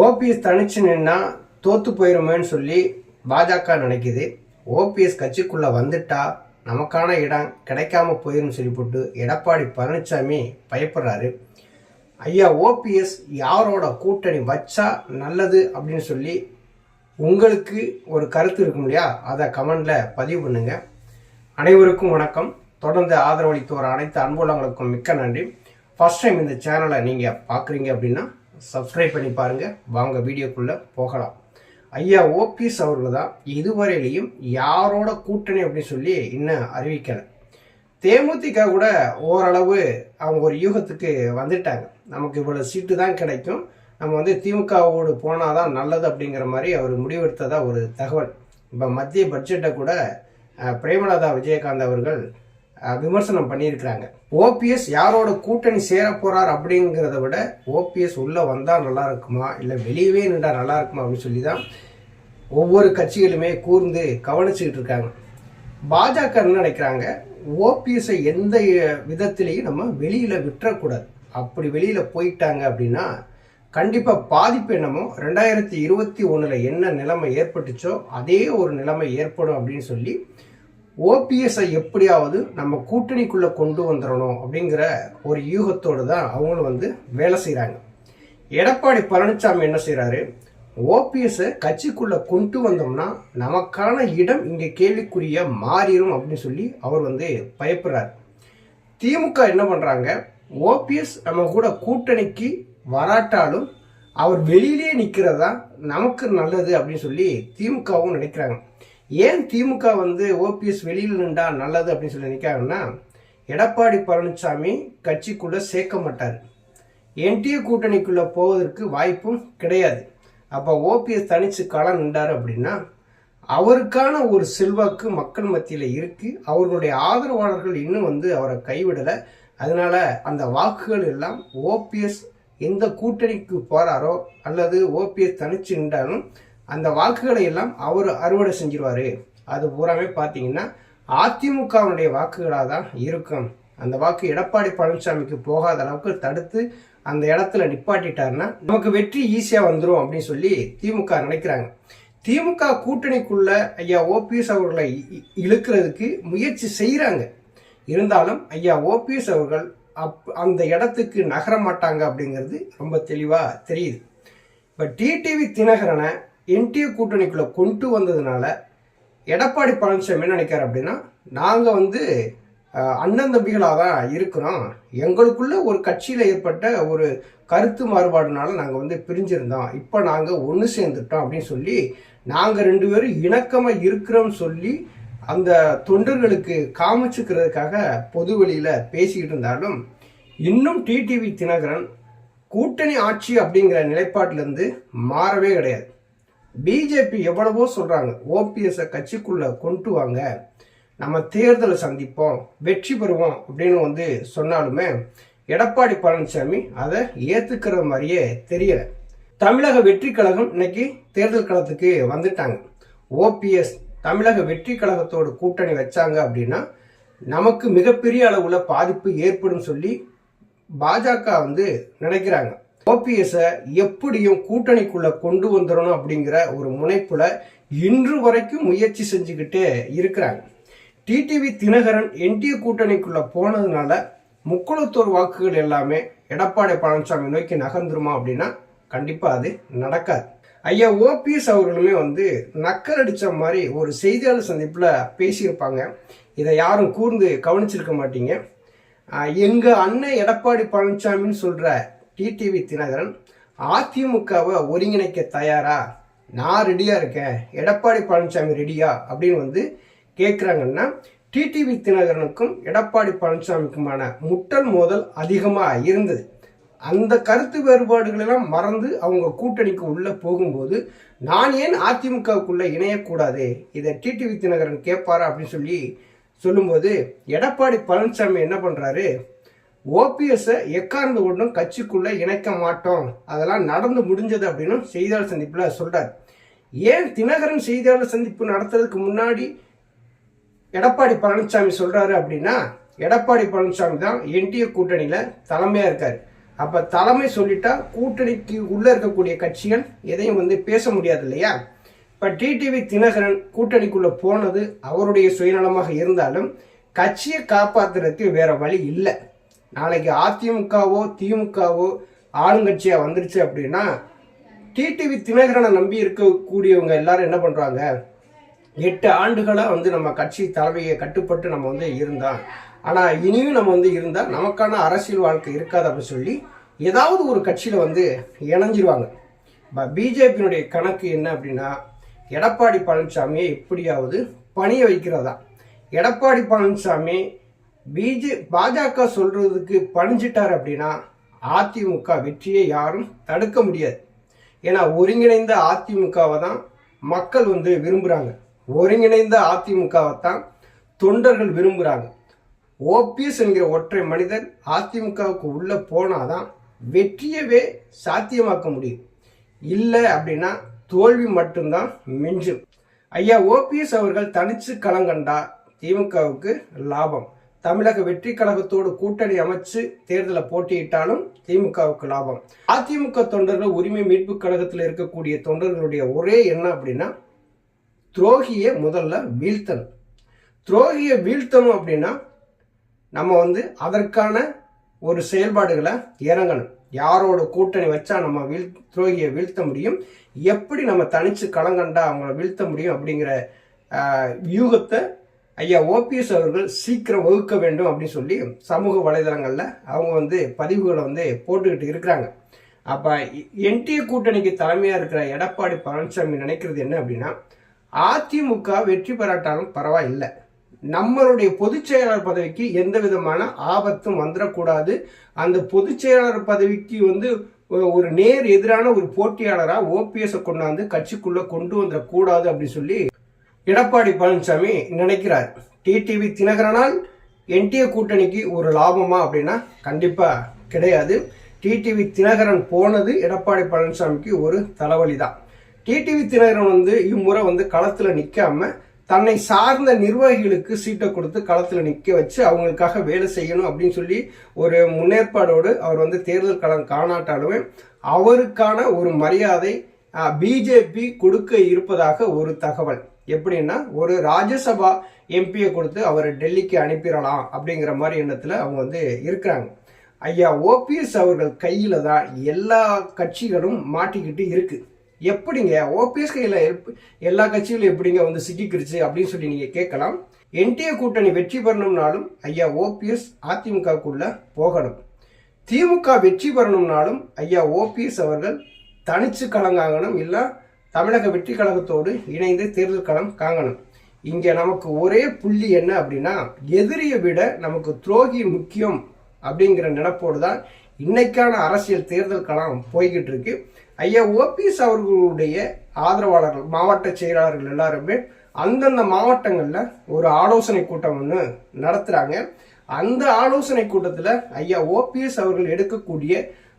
OPS தனிச்சு நின்னா தோத்து போயிருமேன்னு சொல்லி பாஜக நினைக்குது. ஓபிஎஸ் கட்சிக்குள்ள வந்துட்டா நமக்கான இடம் கிடைக்காம போயிருன்னு சொல்லி போட்டு எடப்பாடி பழனிசாமி பயப்படுறாரு. ஐயா ஓபிஎஸ் யாரோட கூட்டணி வச்சா நல்லது அப்படின்னு சொல்லி உங்களுக்கு ஒரு கருத்து இருக்கும் இல்லையா? அதை கமெண்டில் பதிவு பண்ணுங்க. அனைவருக்கும் வணக்கம். தொடர்ந்து ஆதரவளித்து வர அனைத்து அன்புள்ளவங்களுக்கும் மிக்க நன்றி. ஃபர்ஸ்ட் டைம் இந்த சேனலை நீங்கள் பார்க்குறீங்க அப்படின்னா சப்ஸ்கிரைப் பண்ணி பாருங்க. வாங்க வீடியோக்குள்ளே போகலாம். ஐயா ஓபிஎஸ் அவர்கள் தான் இதுவரையிலையும் யாரோட கூட்டணி அப்படின்னு சொல்லி இன்னும் அறிவிக்கலை. தேமுதிக கூட ஓரளவு அவங்க ஒரு யூகத்துக்கு வந்துட்டாங்க. நமக்கு இவ்வளோ சீட்டு தான் கிடைக்கும். நம்ம வந்து திமுகவோடு போனால் தான் நல்லது அப்படிங்கிற மாதிரி அவர் முடிவெடுத்ததாக ஒரு தகவல். இப்போ மத்திய பட்ஜெட்டை கூட பிரேமலதா விஜயகாந்த் அவர்கள் விமர்சனம் பண்ணியிருக்கிறாங்க. ஓபிஎஸ் யாரோட கூட்டணி சேர போறார் அப்படிங்கிறத விட ஓபிஎஸ் உள்ள வந்தா நல்லா இருக்குமா? இல்லை வெளியவே நின்றா நல்லா இருக்குமா? அப்படின்னு சொல்லி தான் ஒவ்வொரு கட்சிகளுமே கூர்ந்து கவனிச்சுக்கிட்டு இருக்காங்க. பாஜக என்ன நினைக்கிறாங்க? ஓபிஎஸ்ஐ எந்த விதத்திலையும் நம்ம வெளியில விட்டுறக்கூடாது. அப்படி வெளியில போயிட்டாங்க அப்படின்னா கண்டிப்பாக பாதிப்பு என்னமோ ரெண்டாயிரத்தி இருபத்தி ஒன்றில் என்ன நிலைமை ஏற்பட்டுச்சோ அதே ஒரு நிலைமை ஏற்படும் அப்படின்னு சொல்லி ஓபிஎஸ்ஐ எப்படியாவது நம்ம கூட்டணிக்குள்ளே கொண்டு வந்துடணும் அப்படிங்கிற ஒரு யூகத்தோடு தான் அவங்களும் வந்து வேலை செய்கிறாங்க எடப்பாடி பழனிசாமி என்ன செய்கிறாரு ஓபிஎஸ்ஸை கட்சிக்குள்ளே கொண்டு வந்தோம்னா நமக்கான இடம் இங்கே கேள்விக்குரிய மாறிடும் அப்படின்னு சொல்லி அவர் வந்து பயப்படுறார். திமுக என்ன பண்ணுறாங்க ஓபிஎஸ் நம்ம கூட கூட்டணிக்கு வராட்டாலும் அவர் வெளியிலேயே நிற்கிறதா நமக்கு நல்லது அப்படின்னு சொல்லி திமுகவும் நினைக்கிறாங்க. ஏன் திமுக வந்து ஓபிஎஸ் வெளியில் நின்றா நல்லது அப்படின்னு சொல்லி நினைக்காங்கன்னா எடப்பாடி பழனிசாமி கட்சிக்குள்ளே சேர்க்க மாட்டார். என்டிஏ கூட்டணிக்குள்ளே போவதற்கு வாய்ப்பும் கிடையாது. அப்போ ஓபிஎஸ் தனித்து களம் நின்றார் அப்படின்னா அவருக்கான ஒரு செல்வாக்கு மக்கள் மத்தியில் இருக்குது அவர்களுடைய ஆதரவாளர்கள் இன்னும் வந்து அவரை கைவிடலை. அதனால் அந்த வாக்குகள் எல்லாம் ஓபிஎஸ் எந்த கூட்டணிக்கு போகிறாரோ அல்லது ஓபிஎஸ் தனிச்சு நின்றாலும் அந்த வாக்குகளை எல்லாம் அவர் அறுவடை செஞ்சிருவாரு. அது பூராமே பார்த்தீங்கன்னா அதிமுகவுடைய வாக்குகளாக தான் இருக்கும். அந்த வாக்கு எடப்பாடி பழனிசாமிக்கு போகாத அளவுக்கு தடுத்து அந்த இடத்துல நிப்பாட்டிட்டாருன்னா நமக்கு வெற்றி ஈஸியாக வந்துடும் அப்படின்னு சொல்லி திமுக நினைக்கிறாங்க. திமுக கூட்டணிக்குள்ள ஐயா ஓபிஎஸ் அவர்களை இழுக்கிறதுக்கு முயற்சி செய்கிறாங்க இருந்தாலும் ஐயா ஓபிஎஸ் அவர்கள் அப் அந்த இடத்துக்கு நகர மாட்டாங்க அப்படிங்கிறது ரொம்ப தெளிவாக தெரியுது. இப்போ டிடிவி தினகரனை என்டிஏ கூட்டணிக்குள்ளே கொண்டு வந்ததுனால எடப்பாடி பழனிசாமி என்ன நினைக்கிறார் அப்படின்னா நாங்கள் வந்து அண்ணன் தம்பிகளாக தான் இருக்கிறோம். எங்களுக்குள்ள ஒரு கட்சியில் ஏற்பட்ட ஒரு கருத்து மாறுபாடுனால நாங்கள் வந்து பிரிஞ்சிருந்தோம். இப்போ நாங்கள் ஒன்று சேர்ந்துட்டோம் அப்படின்னு சொல்லி நாங்கள் ரெண்டு பேரும் இணக்கமாக இருக்கிறோம்னு சொல்லி அந்த தொண்டர்களுக்கு காமிச்சுக்கிறதுக்காக பொது வெளியில் பேசிக்கிட்டு இருந்தாலும் இன்னும் டிடிவி தினகரன் கூட்டணி ஆட்சி அப்படிங்கிற நிலைப்பாட்டிலேருந்து மாறவே கிடையாது. பிஜேபி எவ்வளவோ சொல்றாங்க ஓபிஎஸ் கட்சிக்குள்ள கொண்டு வாங்க நம்ம தேர்தலை சந்திப்போம் வெற்றி பெறுவோம் அப்படின்னு வந்து சொன்னாலுமே எடப்பாடி பழனிசாமி அதை ஏத்துக்கிற மாதிரியே தெரியல. தமிழக வெற்றி கழகம் இன்னைக்கு தேர்தல் களத்துக்கு வந்துட்டாங்க. ஓபிஎஸ் தமிழக வெற்றி கழகத்தோட கூட்டணி வச்சாங்க அப்படின்னா நமக்கு மிகப்பெரிய அளவுல பாதிப்பு ஏற்படும் சொல்லி பாஜக வந்து நினைக்கிறாங்க. ஓபிஎஸ் எப்படியும் கூட்டணிக்குள்ள கொண்டு வந்துடணும் அப்படிங்கிற ஒரு முனைப்புல இன்று வரைக்கும் முயற்சி செஞ்சுக்கிட்டே இருக்கிறாங்க. டிடிவி தினகரன் என்டிஏ கூட்டணிக்குள்ள போனதுனால முக்குளத்தோர் வாக்குகள் எல்லாமே எடப்பாடி பழனிசாமி நோக்கி நகர்ந்துருமா அப்படின்னா கண்டிப்பா அது நடக்காது. ஐயா ஓபிஎஸ் அவர்களுமே வந்து நக்கல் அடிச்ச மாதிரி ஒரு செய்தியாளர் சந்திப்புல பேசியிருப்பாங்க. இதை யாரும் கூர்ந்து கவனிச்சிருக்க மாட்டீங்க. எங்கள் எங்க அண்ணன் எடப்பாடி பழனிசாமின்னு சொல்ற டிடிவி தினகரன் அதிமுகவை ஒருங்கிணைக்க தயாரா? நான் ரெடியா இருக்கேன். எடப்பாடி பழனிசாமி ரெடியா அப்படின்னு வந்து கேட்குறாங்கன்னா டிடிவி தினகரனுக்கும் எடப்பாடி பழனிசாமிக்குமான முட்டல் மோதல் அதிகமாக இருந்தது. அந்த கருத்து வேறுபாடுகளெல்லாம் மறந்து அவங்க கூட்டணிக்கு உள்ளே போகும்போது நான் ஏன் அதிமுகவுக்குள்ளே இணையக்கூடாது? இதை டிடிவி தினகரன் கேட்பாரா அப்படின்னு சொல்லி சொல்லும்போது எடப்பாடி பழனிசாமி என்ன பண்ணுறாரு ஓபிஎஸ்ஸை எக்கார்ந்து கொண்டும் கட்சிக்குள்ளே இணைக்க மாட்டோம். அதெல்லாம் நடந்து முடிஞ்சது அப்படின்னு செய்தியாளர் சந்திப்பில் சொல்கிறார் ஏன் தினகரன் செய்தியாளர் சந்திப்பு நடத்துறதுக்கு முன்னாடி எடப்பாடி பழனிசாமி சொல்கிறாரு அப்படின்னா எடப்பாடி பழனிசாமி தான் என்டிஏ கூட்டணியில் தலைமையாக இருக்கார். அப்போ தலைமை சொல்லிட்டா கூட்டணிக்கு உள்ளே இருக்கக்கூடிய கட்சிகள் எதையும் வந்து பேச முடியாது இல்லையா? இப்போ டிடிவி தினகரன் கூட்டணிக்குள்ளே போனது அவருடைய சுயநலமாக இருந்தாலும் கட்சியை காப்பாத்துறதுக்கு வேற வழி இல்லை. நாளைக்கு அதிமுகவோ திமுகவோ ஆளுங்கட்சியா வந்துருச்சு அப்படின்னா டிடிவி தினகரனை நம்பி இருக்கக்கூடியவங்க எல்லாரும் என்ன பண்றாங்க? எட்டு ஆண்டுகளாக வந்து நம்ம கட்சி தலைமையை கட்டுப்பட்டு நம்ம வந்து இருந்தோம் ஆனால் இனியும் நம்ம வந்து இருந்தால் நமக்கான அரசியல் வாழ்க்கை இருக்காது அப்படின்னு சொல்லி ஏதாவது ஒரு கட்சியில் வந்து இணைஞ்சிருவாங்க. பிஜேபியினுடைய கணக்கு என்ன அப்படின்னா எடப்பாடி பழனிசாமியை எப்படியாவது பணிய வைக்கிறதா. எடப்பாடி பழனிசாமி பிஜே பாஜக சொல்றதுக்கு பணிஞ்சிட்டார் அப்படின்னா அதிமுக வெற்றியை யாரும் தடுக்க முடியாது. ஏன்னா ஒருங்கிணைந்த அதிமுகவை தான் மக்கள் வந்து விரும்புகிறாங்க ஒருங்கிணைந்த அதிமுகவை தான் தொண்டர்கள் விரும்புகிறாங்க ஓபிஎஸ் என்கிற ஒற்றை மனிதன் அதிமுகவுக்கு உள்ள போனாதான் வெற்றியவே சாத்தியமாக்க முடியும். இல்லை அப்படின்னா தோல்வி மட்டும்தான் மிஞ்சும். ஐயா ஓபிஎஸ் அவர்கள் தனிச்சு களங்கண்டா திமுகவுக்கு லாபம். தமிழக வெற்றி கழகத்தோடு கூட்டணி அமைச்சு தேர்தலை போட்டியிட்டாலும் திமுகவுக்கு லாபம். அதிமுக தொண்டர்கள் உரிமை மீட்பு கழகத்தில் இருக்கக்கூடிய தொண்டர்களுடைய ஒரே என்ன அப்படின்னா துரோகியை முதல்ல வீழ்த்தணும். துரோகியை வீழ்த்தணும் அப்படின்னா நம்ம வந்து அதற்கான ஒரு செயல்பாடுகளை இறங்கணும். யாரோட கூட்டணி வச்சா நம்ம வீழ் துரோகியை வீழ்த்த முடியும்? எப்படி நம்ம தனிச்சு களங்கண்டா அவங்கள வீழ்த்த முடியும் அப்படிங்கிற வியூகத்தை ஐயா ஓபிஎஸ் அவர்கள் சீக்கிரம் வகுக்க வேண்டும் அப்படின்னு சொல்லி சமூக வலைதளங்களில் அவங்க வந்து பதிவுகளை வந்து போட்டுக்கிட்டு இருக்கிறாங்க. அப்போ என்டிஏ கூட்டணிக்கு தலைமையாக இருக்கிற எடப்பாடி பழனிசாமி நினைக்கிறது என்ன அப்படின்னா அதிமுக வெற்றி பெறாட்டாலும் பரவாயில்லை. நம்மளுடைய பொதுச் செயலாளர் பதவிக்கு எந்த விதமான ஆபத்தும் வந்துடக்கூடாது. அந்த பொதுச் செயலாளர் பதவிக்கு வந்து ஒரு நேர் எதிரான ஒரு போட்டியாளராக ஓபிஎஸை கொண்டாந்து கட்சிக்குள்ளே கொண்டு வந்துடக்கூடாது அப்படின்னு சொல்லி எடப்பாடி பழனிசாமி நினைக்கிறார். டிடிவி தினகரனால் என்டிஏ கூட்டணிக்கு ஒரு லாபமா அப்படின்னா கண்டிப்பா கிடையாது. டிடிவி தினகரன் போனது எடப்பாடி பழனிசாமிக்கு ஒரு தலைவலி தான் டிடிவி தினகரன் வந்து இம்முறை வந்து களத்துல நிக்காம தன்னை சார்ந்த நிர்வாகிகளுக்கு சீட்டை கொடுத்து களத்துல நிக்க வச்சு அவங்களுக்காக வேலை செய்யணும் அப்படின்னு சொல்லி ஒரு முன்னேற்பாடோடு அவர் வந்து தேர்தல் களம் காணாட்டாலுமே அவருக்கான ஒரு மரியாதை பிஜேபி கொடுக்க இருப்பதாக ஒரு தகவல். எப்படின்னா ஒரு ராஜ்யசபா எம்பியை கொடுத்து அவரை டெல்லிக்கு அனுப்பிடலாம் அப்படிங்கிற மாதிரி எண்ணத்தில் அவங்க வந்து இருக்கிறாங்க. ஐயா ஓபிஎஸ் அவர்கள் கையில் தான் எல்லா கட்சிகளும் மாட்டிக்கிட்டு இருக்குது எப்படிங்க? ஓபிஎஸ் கையில் எல்லா கட்சிகளும் எப்படிங்க வந்து சிக்கிக்கிருச்சு அப்படின்னு சொல்லி நீங்கள் கேட்கலாம். என்டிஏ கூட்டணி வெற்றி பெறணும்னாலும் ஐயா ஓபிஎஸ் அதிமுகக்குள்ள போகணும். திமுக வெற்றி பெறணும்னாலும் ஐயா ஓபிஎஸ் அவர்கள் தனிச்சு கலங்காகணும் இல்லை தமிழக வெற்றி கழகத்தோடு இணைந்து தேர்தல் களம் காங்கணும். இங்கே நமக்கு ஒரே புள்ளி என்ன அப்படின்னா எதிரியை விட நமக்கு துரோகி முக்கியம் அப்படிங்கிற நினப்போடு தான் இன்னைக்கான அரசியல் தேர்தல் களம் போய்கிட்டு இருக்கு. ஐயா ஓபிஎஸ் அவர்களுடைய ஆதரவாளர்கள் மாவட்ட செயலாளர்கள் எல்லாருமே அந்தந்த மாவட்டங்களில் ஒரு ஆலோசனை கூட்டம் ஒன்று நடத்துகிறாங்க அந்த ஆலோசனை கூட்டத்தில் ஐயா ஓபிஎஸ் அவர்கள் எடுக்கக்கூடிய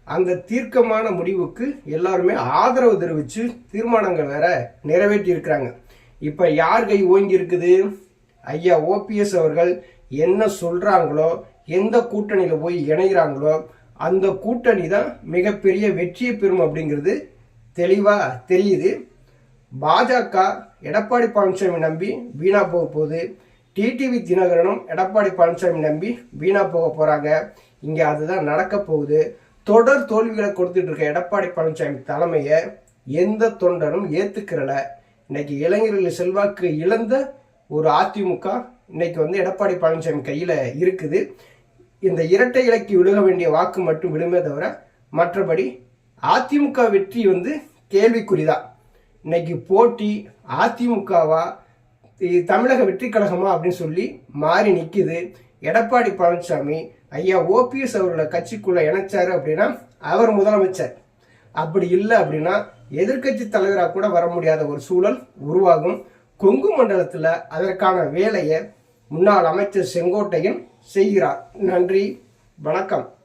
அந்த தீர்க்கமான முடிவுக்கு எல்லாருமே ஆதரவு தெரிவித்து தீர்மானங்கள் வேற நிறைவேற்றி இருக்கிறாங்க இப்போ யார் கை ஓங்கி இருக்குது? ஐயா ஓபிஎஸ் அவர்கள் என்ன சொல்கிறாங்களோ எந்த கூட்டணியில் போய் இணைகிறாங்களோ அந்த கூட்டணி தான் மிகப்பெரிய வெற்றியை பெறும் அப்படிங்கிறது தெளிவாக தெரியுது. பாஜக எடப்பாடி பழனிசாமி நம்பி வீணா போக போகுது. டிடிவி தினகரனும் எடப்பாடி பழனிசாமி நம்பி வீணா போக போகிறாங்க இங்கே அதுதான் நடக்க போகுது. தொடர் தோல்விகளை கொடுத்துட்டு இருக்க எடப்பாடி பழனிசாமி தலைமையை எந்த தொண்டனும் ஏத்துக்கிறல. இன்னைக்கு இளைஞர்கள் செல்வாக்கு இழந்த ஒரு அதிமுக இன்னைக்கு வந்து எடப்பாடி பழனிசாமி கையில இருக்குது. இந்த இரட்டை இலக்கி விழுக வேண்டிய வாக்கு மட்டும் விழுமே தவிர மற்றபடி அதிமுக வெற்றி வந்து கேள்விக்குறிதான். இன்னைக்கு போட்டி அதிமுகவா தமிழக வெற்றி கழகமா அப்படின்னு சொல்லி மாறி நிற்கிது எடப்பாடி பழனிசாமி ஐயா ஓபிஎஸ் அவர்களை கட்சிக்குள்ள இணைச்சாரு அப்படின்னா அவர் முதலமைச்சர். அப்படி இல்லை அப்படின்னா எதிர்க்கட்சி தலைவராக கூட வர முடியாத ஒரு சூழல் உருவாகும். கொங்கு மண்டலத்தில் அதற்கான வேலையை முன்னாள் அமைச்சர் செங்கோட்டையன் செய்கிறார். நன்றி. வணக்கம்.